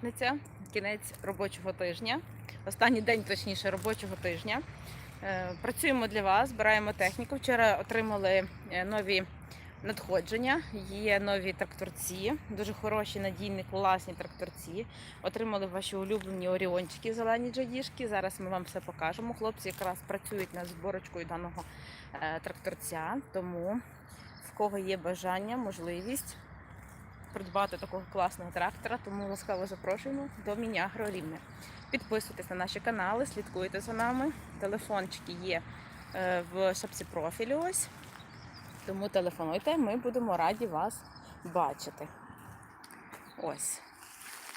П'ятниця, кінець робочого тижня, останній день, точніше, робочого тижня. Е, Працюємо для вас, збираємо техніку. Вчора отримали е, нові надходження. Є нові тракторці, дуже хороші, надійні, класні тракторці. Отримали ваші улюблені оріончики, зелені джадішки. Зараз ми вам все покажемо. Хлопці якраз працюють над зборочкою даного е, тракторця. Тому в кого є бажання, можливість придбати такого класного трактора, тому ласкаво запрошуємо до Мінягро Рівне. Підписуйтесь на наші канали, слідкуйте за нами. Телефончики є е, в шапці профілю. Ось. Тому телефонуйте, ми будемо раді вас бачити. Ось.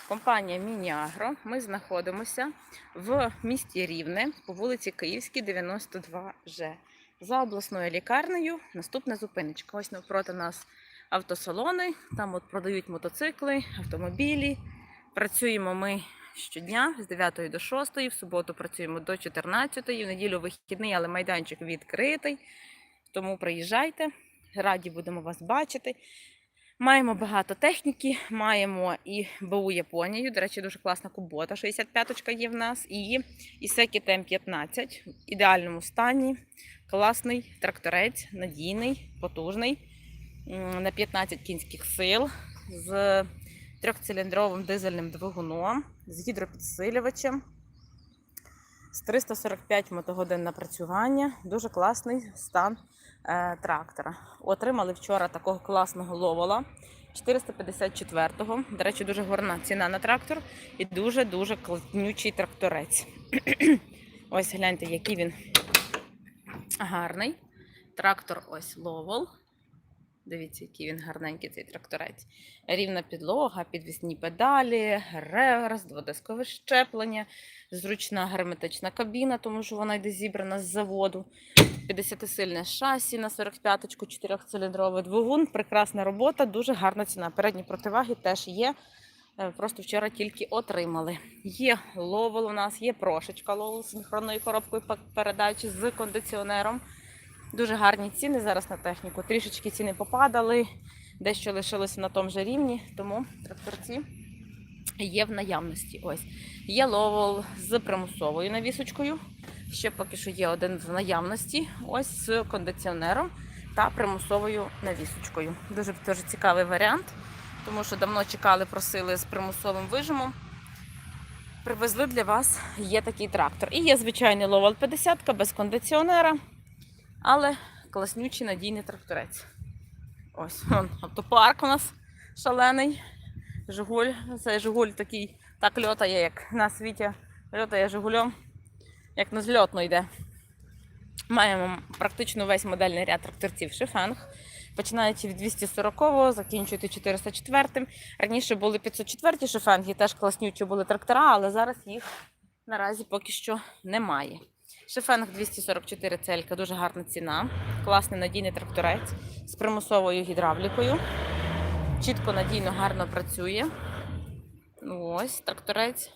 Компанія Мінягро. Ми знаходимося в місті Рівне по вулиці Київській, 92Ж. За обласною лікарнею наступна зупиночка. Ось навпроти нас автосалони, там от продають мотоцикли, автомобілі. Працюємо ми щодня з 9 до 6, в суботу працюємо до 14, в неділю вихідний, але майданчик відкритий. Тому приїжджайте, раді будемо вас бачити. Маємо багато техніки, маємо і БУ Японію. До речі, дуже класна кубота. 65-ка є в нас. І Ісекі ТМ-15 в ідеальному стані. Класний тракторець, надійний, потужний на 15 кінських сил з трьохциліндровим дизельним двигуном, з гідропідсилювачем, з 345 мотогодин напрацювання. Дуже класний стан е, трактора. Отримали вчора такого класного ловола 454-го. До речі, дуже горна ціна на трактор і дуже-дуже класнючий тракторець. Ось гляньте, який він гарний. Трактор ось ловол. Дивіться, який він гарненький цей тракторець. Рівна підлога, підвісні педалі, реверс, дводискове щеплення, зручна герметична кабіна, тому що вона йде зібрана з заводу. 50-сильне шасі на 45-ку, 4-циліндровий двигун. Прекрасна робота, дуже гарна ціна. Передні противаги теж є. Е, Просто вчора тільки отримали. Є ловол у нас, є прошечка ловол з синхронною коробкою пе- передач з кондиціонером. Дуже гарні ціни зараз на техніку. Трішечки ціни попадали, дещо лишилося на тому же рівні, тому тракторці є в наявності. Ось є ловол з примусовою навісочкою. Ще поки що є один в наявності. Ось з кондиціонером та примусовою навісочкою. Дуже дуже цікавий варіант, тому що давно чекали, просили з примусовим вижимом. Привезли для вас є такий трактор. І є звичайний ловол 50 без кондиціонера але класнючий надійний тракторець. Ось вон, автопарк у нас шалений. Жигуль. Цей Жигуль такий так льотає, як на світі льотає Жигулем, як на зльотно йде. Маємо практично весь модельний ряд тракторців Шифенг. Починаючи від 240-го, закінчуєте 404-м. Раніше були 504 шифенги, теж класнючі були трактора, але зараз їх наразі поки що немає. Шифенг 244 целька, дуже гарна ціна. Класний надійний тракторець з примусовою гідравлікою. Чітко, надійно, гарно працює. Ось тракторець.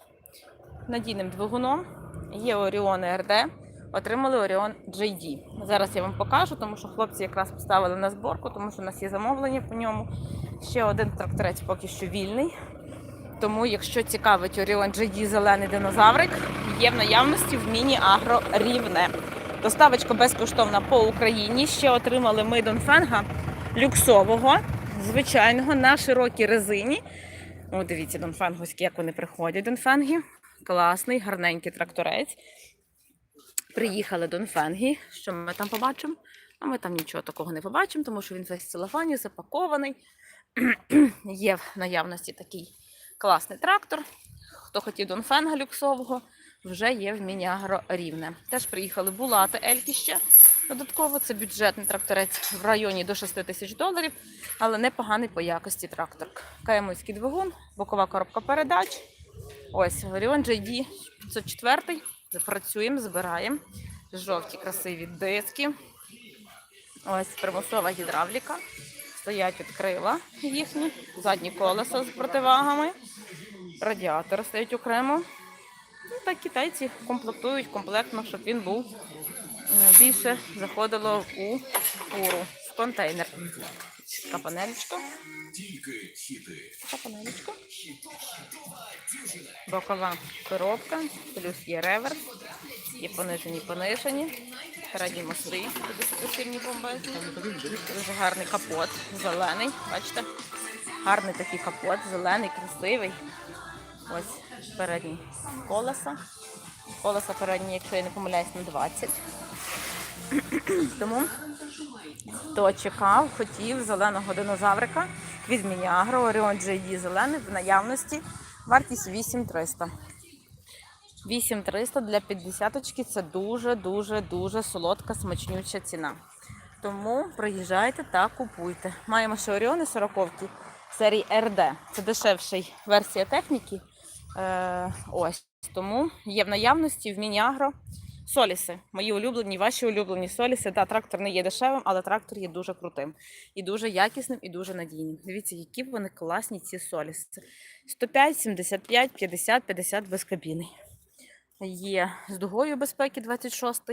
Надійним двигуном. Є Orion RD. Отримали Orion JD. Зараз я вам покажу, тому що хлопці якраз поставили на зборку, тому що у нас є замовлення по ньому. Ще один тракторець поки що вільний. Тому, якщо цікавить Orion GD зелений динозаврик, є в наявності в міні-агро рівне. Доставочка безкоштовна по Україні. Ще отримали ми Донфенга люксового, звичайного на широкій резині. О, дивіться, Донфенгоські, як вони приходять. Донфенги. Класний, гарненький тракторець. Приїхали Донфенги. Що ми там побачимо? А ми там нічого такого не побачимо, тому що він весь в целофані, запакований. Є в наявності такий класний трактор. Хто хотів Донфенга люксового, вже є в Мінягро рівне. Теж приїхали булати Ельки ще додатково. Це бюджетний тракторець в районі до 6 тисяч доларів, але непоганий по якості трактор. КМський двигун, бокова коробка передач. Ось Orion JD 504. Запрацюємо, збираємо. Жовті красиві диски. Ось примусова гідравліка. Стоять від крила їхні, задні колеса з противагами. Радіатори стоять окремо. Ну, так китайці комплектують комплектно, щоб він був е, більше заходило у фуру, в контейнер. Така панелечка. Така панелечка. Бокова коробка, плюс є реверс, є понижені, понижені. Передні мосли, високосильні бомбезні. Дуже гарний капот, зелений. Бачите? Гарний такий капот, зелений, красивий. Ось передні колеса. Колеса передні, якщо я не помиляюсь, на 20. Тому хто чекав, хотів зеленого динозаврика від Мініагро, Orion JD зелений в наявності. Вартість 8300. 8300 для 50-очки це дуже, дуже, дуже солодка, смачнюча ціна. Тому приїжджайте та купуйте. Маємо ще Оріони 40 серії RD. Це дешевша версія техніки. Е, ось. Тому є в наявності в Мініагро соліси. Мої улюблені, ваші улюблені соліси. Да, трактор не є дешевим, але трактор є дуже крутим. І дуже якісним, і дуже надійним. Дивіться, які вони класні ці соліси. 105, 75, 50, 50 без кабіни. Є з дугою безпеки 26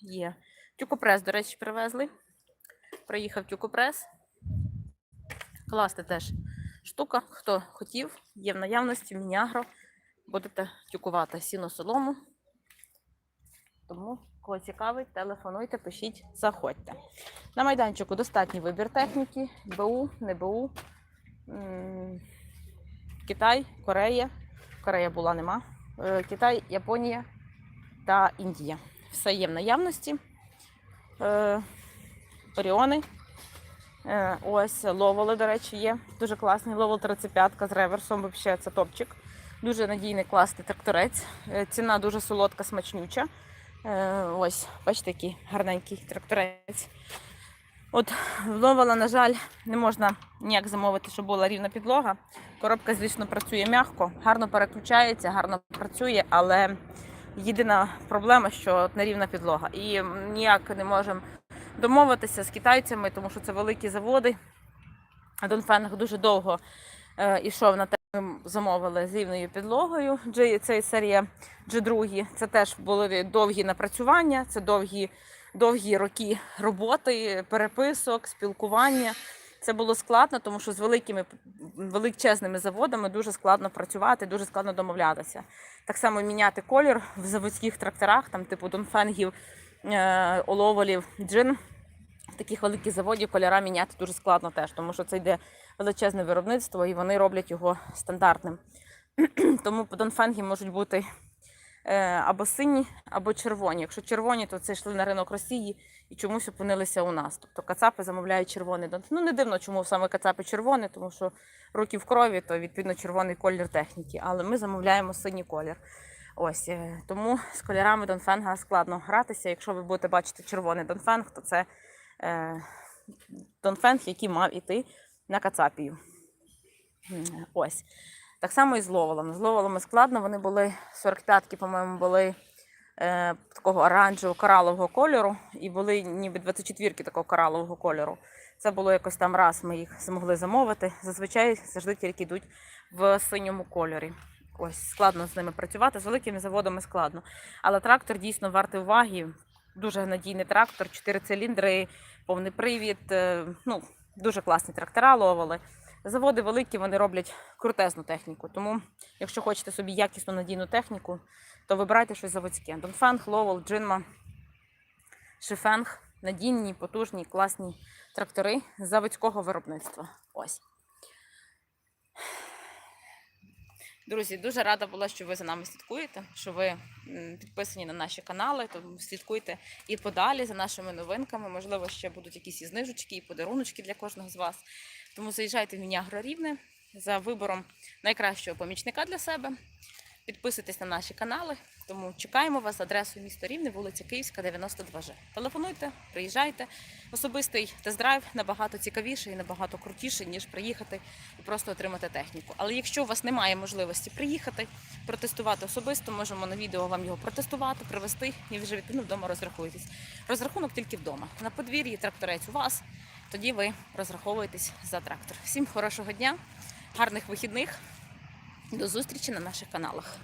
є. Тюкопрес, до речі, привезли. Приїхав тюкопрес. Класти теж штука. Хто хотів, є в наявності в Мінягро. Будете тюкувати сіно солому. Тому, кого цікавить, телефонуйте, пишіть, заходьте. На майданчику достатній вибір техніки, БУ, не БУ, Китай, Корея. Корея була нема. Е, Китай, Японія та Індія. Все є в наявності. Е, Оріони. Е, Ось ловоли, до речі, є. Дуже класний ловол 35 з реверсом. Взагалі це топчик. Дуже надійний класний тракторець. Е, Ціна дуже солодка, смачнюча. Е, Ось, бачите, який гарненький тракторець. От ловола, на жаль, не можна ніяк замовити, щоб була рівна підлога. Коробка, звісно, працює м'яко, гарно переключається, гарно працює, але єдина проблема, що от нерівна підлога. І ніяк не можемо домовитися з китайцями, тому що це великі заводи. Донфенг дуже довго е, ішов на те, замовили з рівною підлогою. G, це серія G2. Це теж були довгі напрацювання, це довгі, довгі роки роботи, переписок, спілкування. Це було складно, тому що з великими величезними заводами дуже складно працювати, дуже складно домовлятися. Так само міняти колір в заводських тракторах, там типу Донфенгів, е, Оловолів, Джин. В таких великих заводів кольора міняти дуже складно теж, тому що це йде величезне виробництво і вони роблять його стандартним. Тому донфенги можуть бути е, або сині, або червоні. Якщо червоні, то це йшли на ринок Росії і чомусь опинилися у нас. Тобто кацапи замовляють червоний донфен. Ну не дивно, чому саме кацапи червоний, тому що руки в крові, то відповідно червоний колір техніки. Але ми замовляємо синій колір. Ось е, тому з кольорами Донфенга складно гратися. Якщо ви будете бачити червоний Донфенг, то це е, Донфенг, який мав іти на Кацапію. Ось. Так само і з ловолами. З ловолами складно. Вони були 45-ки, по-моєму, були е, такого оранжевого коралового кольору, і були ніби 24-ки такого коралового кольору. Це було якось там раз, ми їх змогли замовити. Зазвичай завжди тільки йдуть в синьому кольорі. Ось складно з ними працювати. З великими заводами складно. Але трактор дійсно вартий уваги. Дуже надійний трактор, 4 циліндри, повний привід. е, Ну, дуже класні трактора ловили. Заводи великі, вони роблять крутезну техніку. Тому, якщо хочете собі якісну надійну техніку, то вибирайте щось заводське. Донфенг, Ловел, Джинма, Шифенг надійні, потужні, класні трактори заводського виробництва. Ось. Друзі, дуже рада була, що ви за нами слідкуєте, що ви підписані на наші канали, тому слідкуйте і подалі за нашими новинками. Можливо, ще будуть якісь і знижечки, і подаруночки для кожного з вас. Тому заїжджайте в Мінягро Рівне за вибором найкращого помічника для себе. Підписуйтесь на наші канали, тому чекаємо вас за адресою місто Рівне, вулиця Київська, 92Ж. Телефонуйте, приїжджайте. Особистий тест-драйв набагато цікавіший і набагато крутіший, ніж приїхати і просто отримати техніку. Але якщо у вас немає можливості приїхати, протестувати особисто, можемо на відео вам його протестувати, привезти і вже відповідно вдома розрахуєтесь. Розрахунок тільки вдома. На подвір'ї тракторець у вас, тоді ви розраховуєтесь за трактор. Всім хорошого дня, гарних вихідних. До зустрічі на наших каналах.